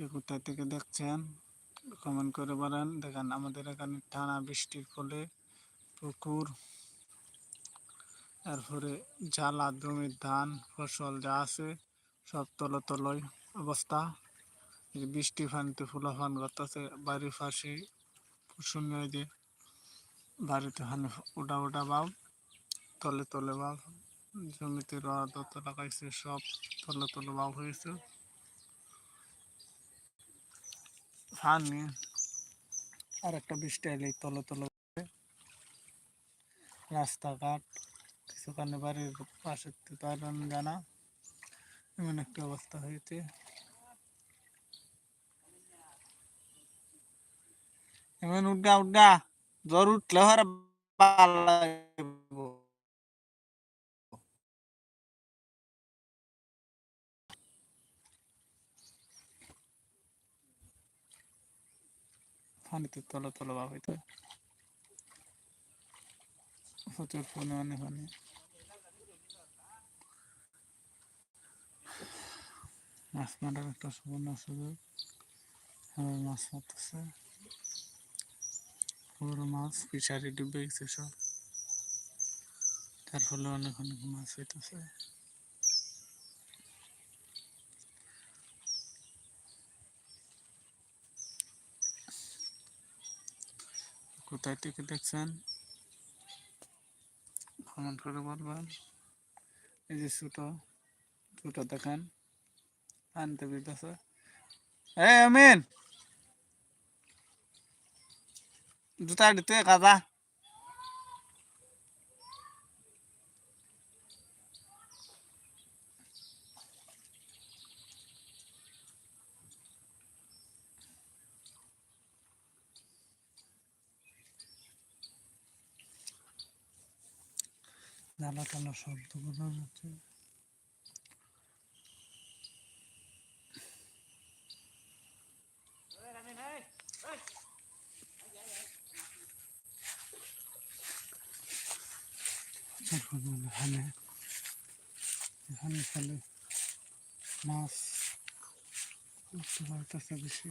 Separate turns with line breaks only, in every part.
কে কোথা থেকে দেখছেন কমেন্ট করে বলেন। দেখেন, আমাদের এখানে টানা বৃষ্টির ফলে পুকুর, তারপরে জ্বালা জমির ধান, ফসল যা আছে সব তল তলই অবস্থা বৃষ্টি পানিতে ফুলাফান করতেছে বাড়ির পাশে শুনে ওই যে বাড়িতে হানি ওটা ওটা বাব তলে তলে বাব জমিতে রোয়া দত লাগাইছে, সব তলে তলে বাব হয়েছে। পানি আর একটা বৃষ্টি এলেই তলে তলে। রাস্তাঘাট, কিছুখানি বাড়ির পাশে পারেন জানা, এমন একটা অবস্থা হয়েছে এমন উড্ডা উড্ডা জ্বর উঠলে পানিতে তলে তলে ভাব হইতে প্রচুর পরিমাণে পানি মাছ মারার একটা সুবর্ণ সুযোগ। সবাই মাছ মারতেছে। বড় মাছ ফিশারি ডুবে গেছে সব। তার ফলে অনেক অনেক মাছ হইতেছে। কোথায় থেকে দেখছেন? কমেন্ট করে বলবেন। এই যে ছোটো ছোট দেখেন। আনতে বিদাসে এই আমিন! জুতা দিতে কাদা জ্বালা টালা শব্দ বোঝা যাচ্ছে এখন এখানে এখানে খালি মাছ উঠতে পারতেছে বেশি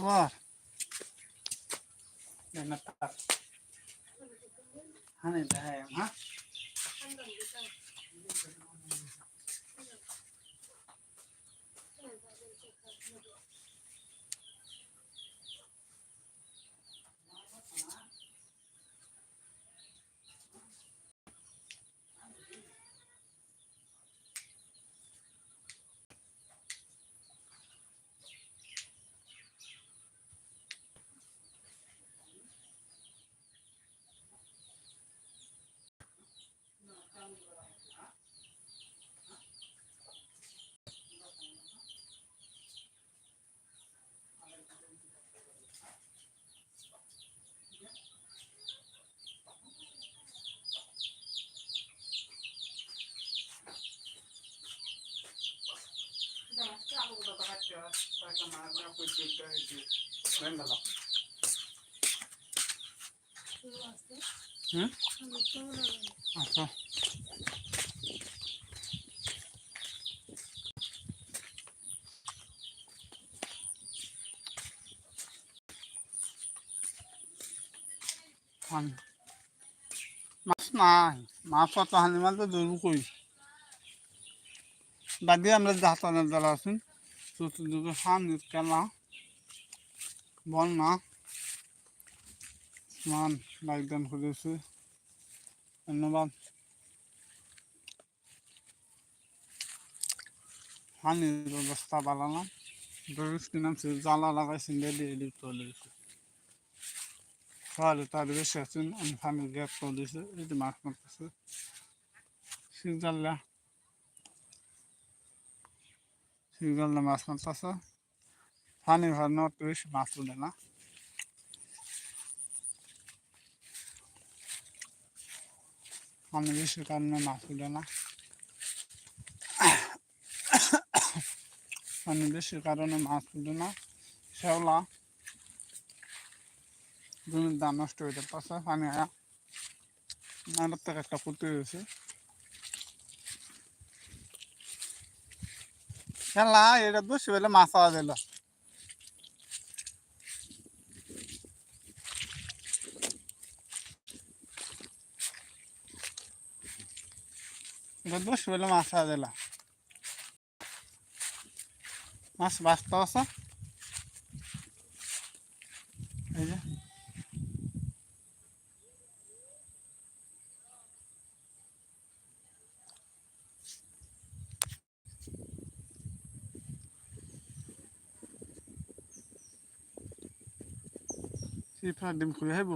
Wah. Enak tak. Hani dah ya, ha? আচ্ছা। মাছ নাই। মাছ অত হানি মাছ ধরবো কই বাদি আমরা জাহাতানের দ্বারা আছেন। চতুর্দিকে হানি খেলা বন্যা স্নান লাইকদান করেছে ধন্যবাদ। হানির ব্যবস্থা বানালাম। ডরিস কিনাম সে জ্বালা লাগাইছেন ডেলি এডিট করে দিয়েছে সকালে তার বেশি আছেন, আমি পানির গ্যাপ করে দিয়েছে যে মাছ মারতেছে। শিখ জানলা মাছ মারতেছে? পানি ভার নট বেশি মাছ উঠে না। পানি বেশি কারণে মাছ উঠে না। পানি বেশি কারণে মাছ উঠে না। শ্যাওলা। জমির ধান নষ্ট হয়ে যাচ্ছে পানি আয়া আমার থেকে একটা ক্ষতি হয়েছে। খেলা, এটা দুশো বেলে মাছ পাওয়া দিল দুশো বেলে মাছ পাওয়া দিল মাছ বাঁচতে আছে এই যে সিফা ডিম খুলে হাইব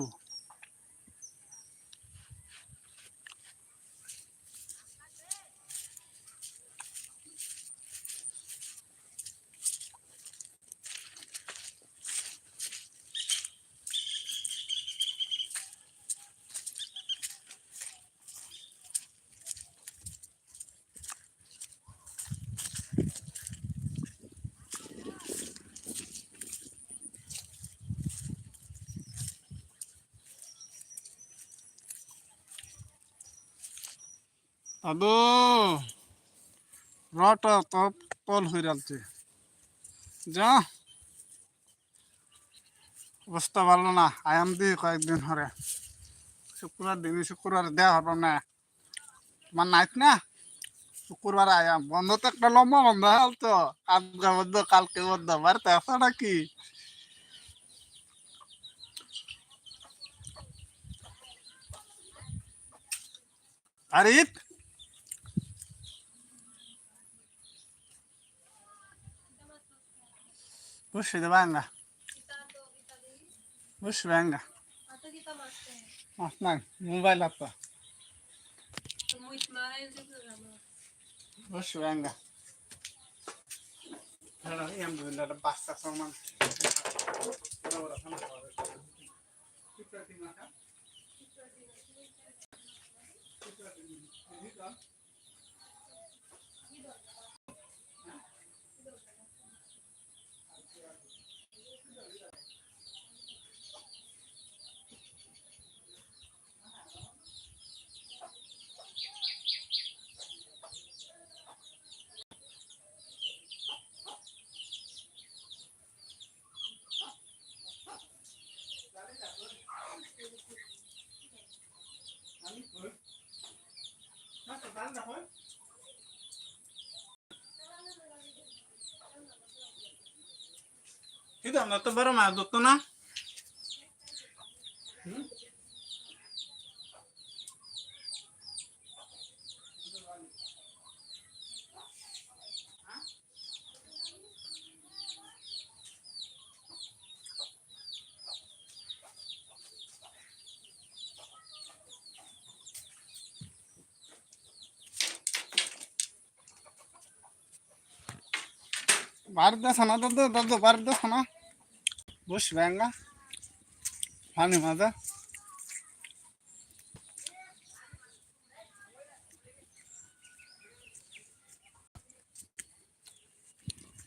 আদো, রটা তপ তল হয়ে যাচ্ছে যা, অবস্থা ভালো না, আয়াম দি কয়েকদিন হরে শুক্রবার দিন শুক্রবার দেওয়া হবে না। তোমার নাইট না, শুক্রবার আয়াম। বন্ধ তো একটা লম্বা বন্ধ হাল তো? আজকে বন্ধ, কালকে বন্ধ, বাড়িতে আসা নাকি? আরে Puxa, de banda. Puxa, venga. Não, não vai lá, pá.
Muito mais o programa.
Puxa, venga. আলহামদুলিল্লাহ বাচ্চা সম্মান Thank you. someone. Itu আমরা তো বড় মাছ ধরতো না भारत देश ना दो दो दो भारत देश ना bush vanga honey, mother.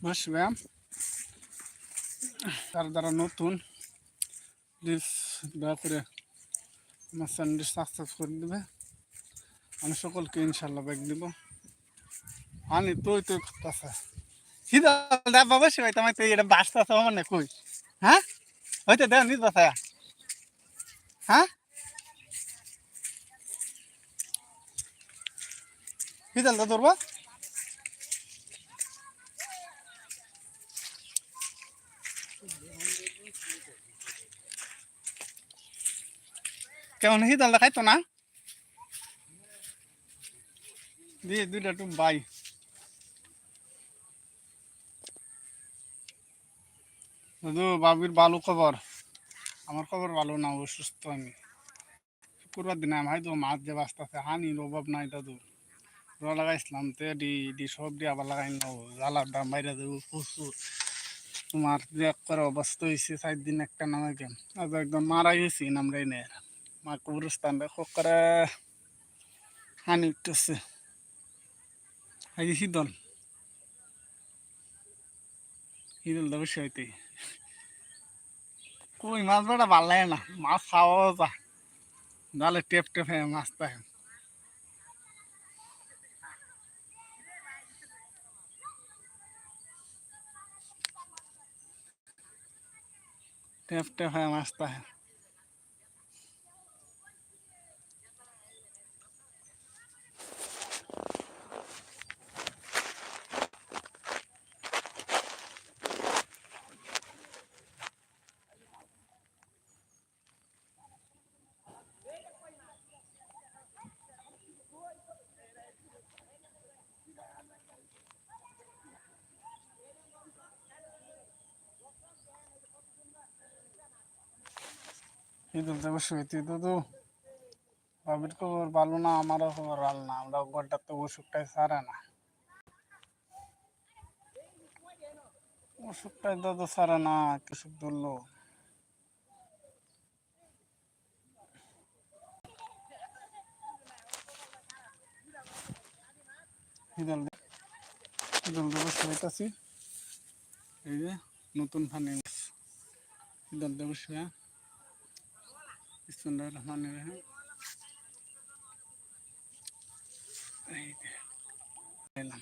Bush vam তার দ্বারা নতুন প্লিজ দয়া করে আমার চ্যানেলটি সাকসেস করে দেবে আমি সকলকে ইনশাল্লাহ ব্যাগ দিব আনি তুই তুই কথা সিধা বাবা সে ভাই তোমার তুই এটা বাসটা আমার না কই হ্যাঁ? হইতে দেন নিজ বাসায়। হ্যাঁ? কি চালটা ধরবা কেমন? হি দালটা খাইতো না? দিয়ে দুইটা টুম বাই। দাদু বাবির ভালো খবর, আমার খবর ভালো না, অসুস্থ আমি। শুক্রবার দিনে আমি তো মাছ যে বাঁচতেছে, হানির অভাব নাই দাদু। রোয়া লাগাইছিলাম, তে ডি ডি সব দিয়ে আবার লাগাই নাও জ্বালার দাম বাইরে দেবো প্রচুর। তোমার যে এক করে অবস্থা হয়েছে চার দিন একটা নামে গেম আজ একদম মারাই হয়েছি নামরাই নে মা কবরস্থান দেখো করে হানি উঠতেছে। এই শীতল। শীতল দেবো হইতে কই, মাছ বেটা ভালো লাগে না? মাছ খাওয়াও যা। নাহলে টেপ টেপ হয়ে মাছ টেপ টেপ হয়ে মাছ পায়। ঈদুল দেবো শুয়েছি দাদু বাবির খবর ভালো না, আমারও খবর ভালো না। আমরা ঘরটা তো অসুখটাই সারে না। অসুখটাই দাদু সারে না, কি সুখ ধরলো? শুয়েছি এই যে নতুন ফানি ঈদুল দেবো শুয়ে বিসমুল্লাহ রহমান রহিম এই যে, এলাম।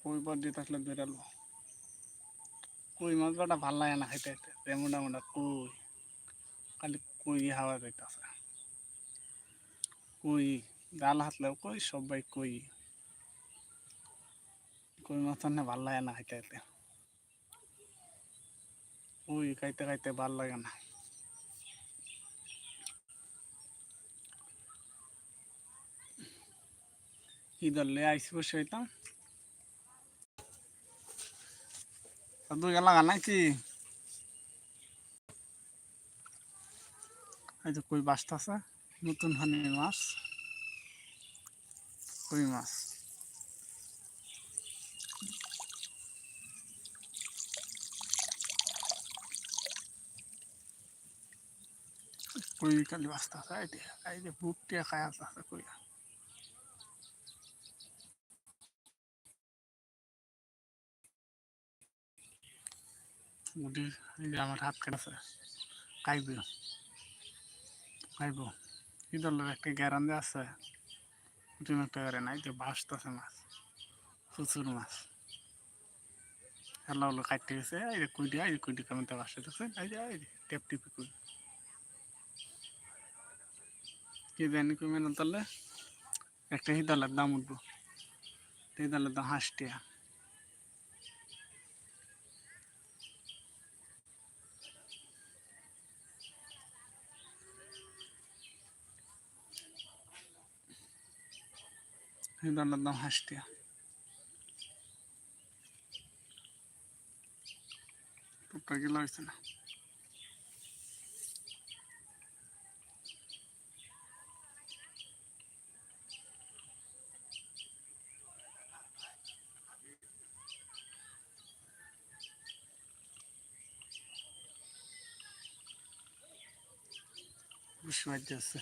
কই বড্ডি থাকলে বেরালো কই মাছ বাটা ভালো লাগে না খাইতে খাইতে তেমন আমরা কই। খালি কই হাওয়া যাইতেছে। কই জাল হাতলেও কই সবাই কই। কই মাছ ভালো লাগে না খাইতে খাইতে। ওই খাইতে খাইতে ভালো লাগে না। ঈদলে আইসি বসে হইতাম দু গেলা নাকি এই কই বাসতাছে? নতুন হানি মাছ? কই মাছ? কই বাসতাছে এই যে এই যে বুক টিয়া খায় আসতেছে কই মুদি এই যে আমার হাত কেটেছে খাইব খাইব ইদলের একটা গ্যারান্টি আছে তুমি একটা গ্যারান এই যে ভাসতেছে মাছ প্রচুর মাছ হলো কাটতে গেছে এই যে কুইডি এই যে কুইডি কেমনটা বাসতেছে এই যে এই যে টেপ টিপি কুই কি জানি কই মেনে তাহলে একটা হিদালের দাম উঠবো। হিদালের দাম হাঁসটিয়া হিদালের দাম হাঁসটিয়া টুকটা গেলা হয়েছে না। 不喜就是。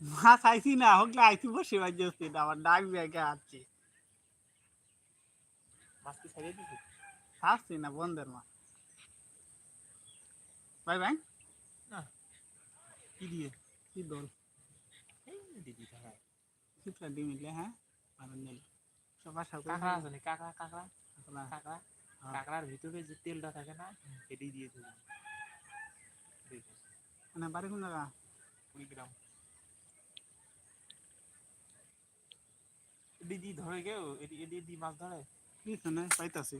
মা খাইছি না হোকলে আইছি বসে বাজছে আবার ডাক ব্যাগে আসছি
মাছ কি ছাড়িয়ে দিছি
খাচ্ছি না বন্ধের মা। ভাই ভাই
কি দিয়ে?
কি দল?
দিদি
হ্যাঁ? আর সবার সাথে
কাঁকড়া আছে কাঁকড়া কাঁকড়া
কাঁকড়া।
কাঁকড়া।
হ্যাঁ।
কাঁকড়ার ভিতরে যে তেলটা থাকে না এটি দিয়ে দেখো
মানে বাড়ি কোন জায়গা
কুড়ি গ্রাম এটি ধরে কেউ এটি এটি দিয়ে মাছ ধরে?
কিছু নাই পাইতাছি।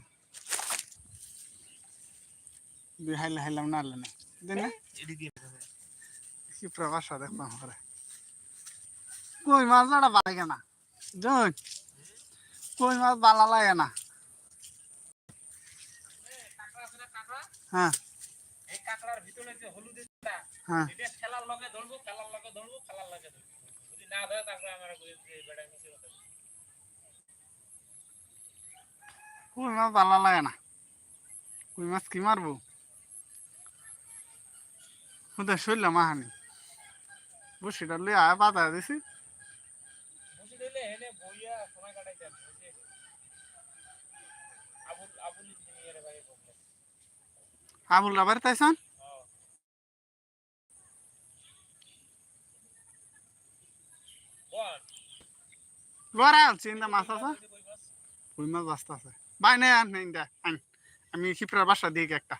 হাইলে হাইলাম না আনলে না। দেন না।
এটি দিয়ে
কি প্রবাসা দেখলাম করে কই মাছ দাঁড়া লাগে না? জন কই মাছ ভালো লাগে না?
না
হ্যাঁ।
ভিতরে যে হলুদের
হ্যাঁ।
এটা খেলার লগে ধরবো খেলার লগে ধরবো খেলার লগে ধরবো। যদি না ধরে তারপরে আমার বেড়া মিশে কথা
কই মাছ ভালো লাগে না। কই মাছ কি মারবো? মাহানি। বসিটা লই আয় পাতা দিছি।
এনে বইয়া আবুল আবুল ইঞ্জিনিয়ার ভাই
আবুল রাবার তাইছান?
হ্যাঁ বল
লড়া আনছি, ইন্দা মাছ আছে?
কই
মাছ বাস্তা আছে। বাই, নাই, আন ইন্দা, আন। আমি ক্ষিপ্রার বাসা দিই একটা।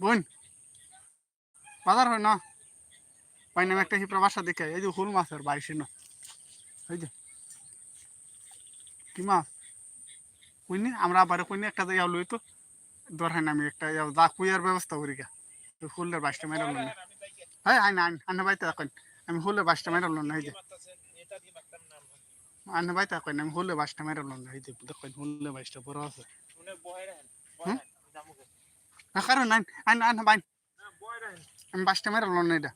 বোন বাজার হয় না? পাই নামে একটা হিপরা বাসা দেখে এই যে হুল মাছের বাইশে না এই যে। কি মাছ? কইনি, আমরা আবার কইনি, একটা জায়গা লই তো। দরকার আমি একটা যা কুইয়ার ব্যবস্থা করি গা হুলের বাইশটা মেরা হ্যাঁ আইন আইন আন্না বাইতে কইন আমি হুলের বাসটা মেরা না এই যে ভাই তা কইন আমি হুলের বাসটা মেরা না এই যে দেখুন বাসটা বাইশটা বড় আছে।
যাব
না কারণ আইন আইন আইন বাইন। আমি বাইশটা মেরা না এটা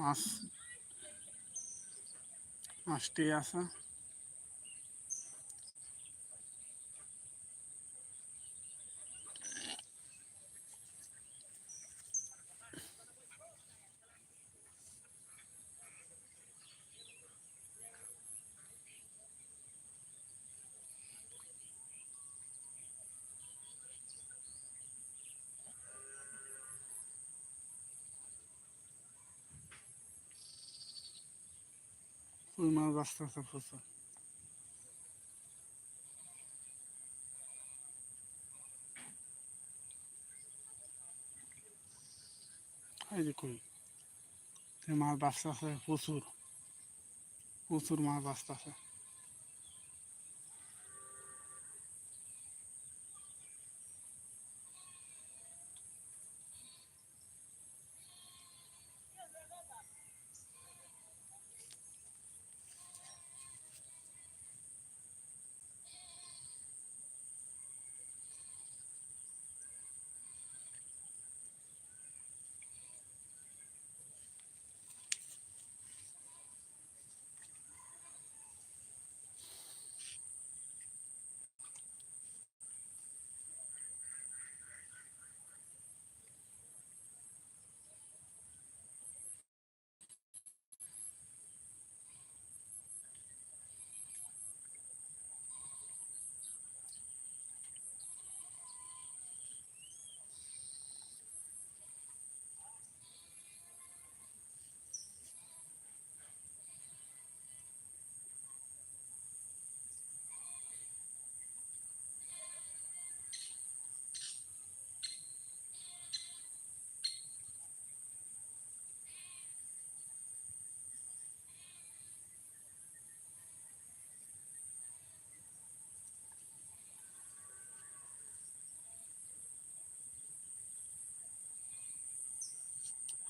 মাছ মাছটি আছে। মাছ আসতে আসতে প্রচুর এই কই? মাছ বাঁচতে আছে প্রচুর। প্রচুর মাছ বাঁচতে আছে।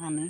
পানি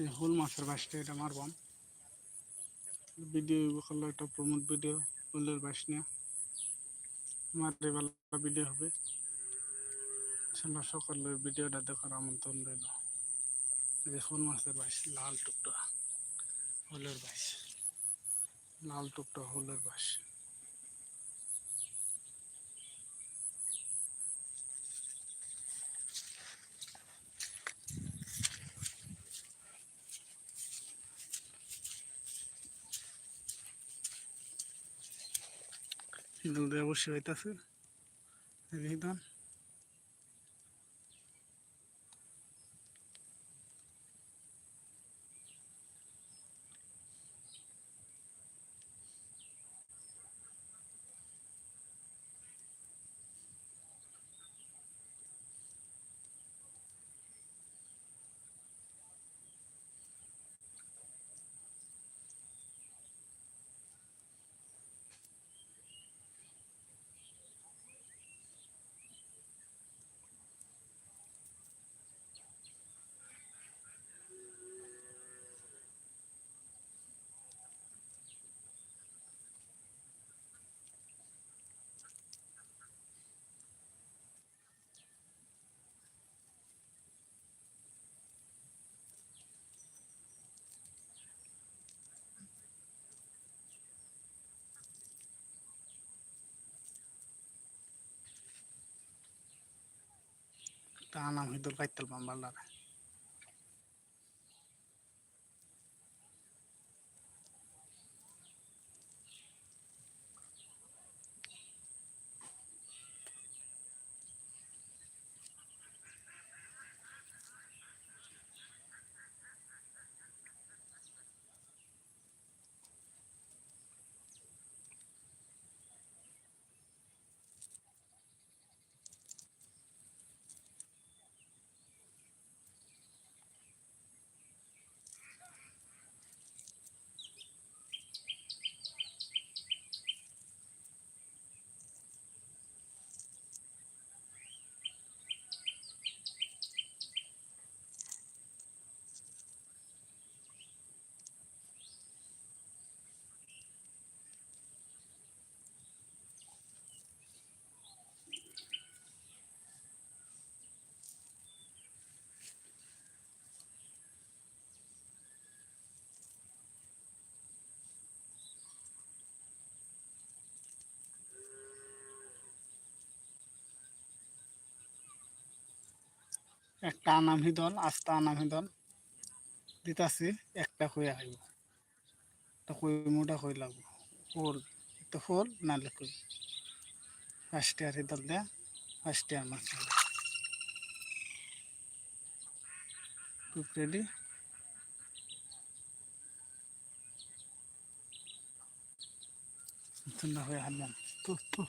এই হোল মাছের বাসটা, এটা মারবাম ভিডিও করলে একটা প্রমোট ভিডিও ফুলের বাস নিয়ে। আমার বেলা ভিডিও হবে। সেটা সকলের ভিডিওটা দেখার আমন্ত্রণ রইল। যে ফুল মাছের বাস, লাল টুকটা, হোলের বাস। লাল টুকটা, হোলের বাস। হিন্দুল দেওয়া অবশ্যই হইতাছে। হিন্দন তা নাম হিন্দুল কাইতাল পাম্বাল্লার একটা আনামি দল, আস্তা আনামি দল। দিতাছি একটা কই আইব। তা কই মোটা কই লাগবো? হোল তো হোল নালে কই? ফার্স্ট ইয়ার দল দেয়া ফার্স্ট ইয়ার মাছ রেডি ঠান্ডা হয়ে হারলাম। তো তো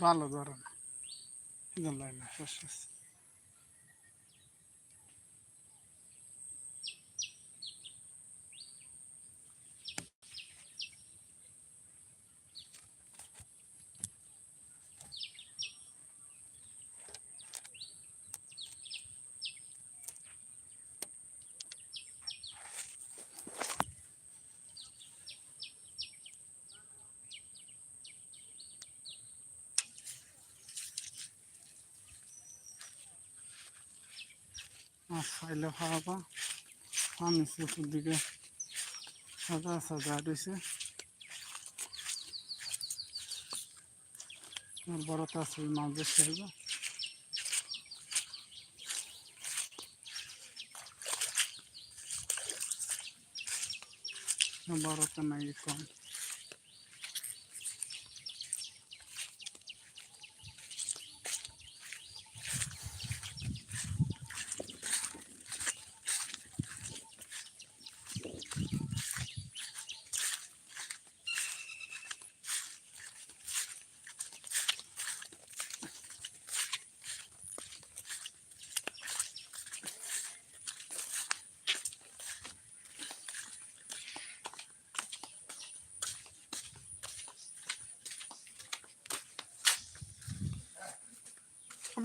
ভালো ধরে ইদাল্লাই শেষ খাইলে খাওয়াবা আমি চতুর্দিকে সাদা সাদা রয়েছে আর বড় তো আছে ওই মাছ দেখতে হইব বড় তো নাই কম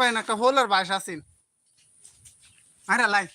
ভাই একটা হোলার বাস আসিন আরে লাই।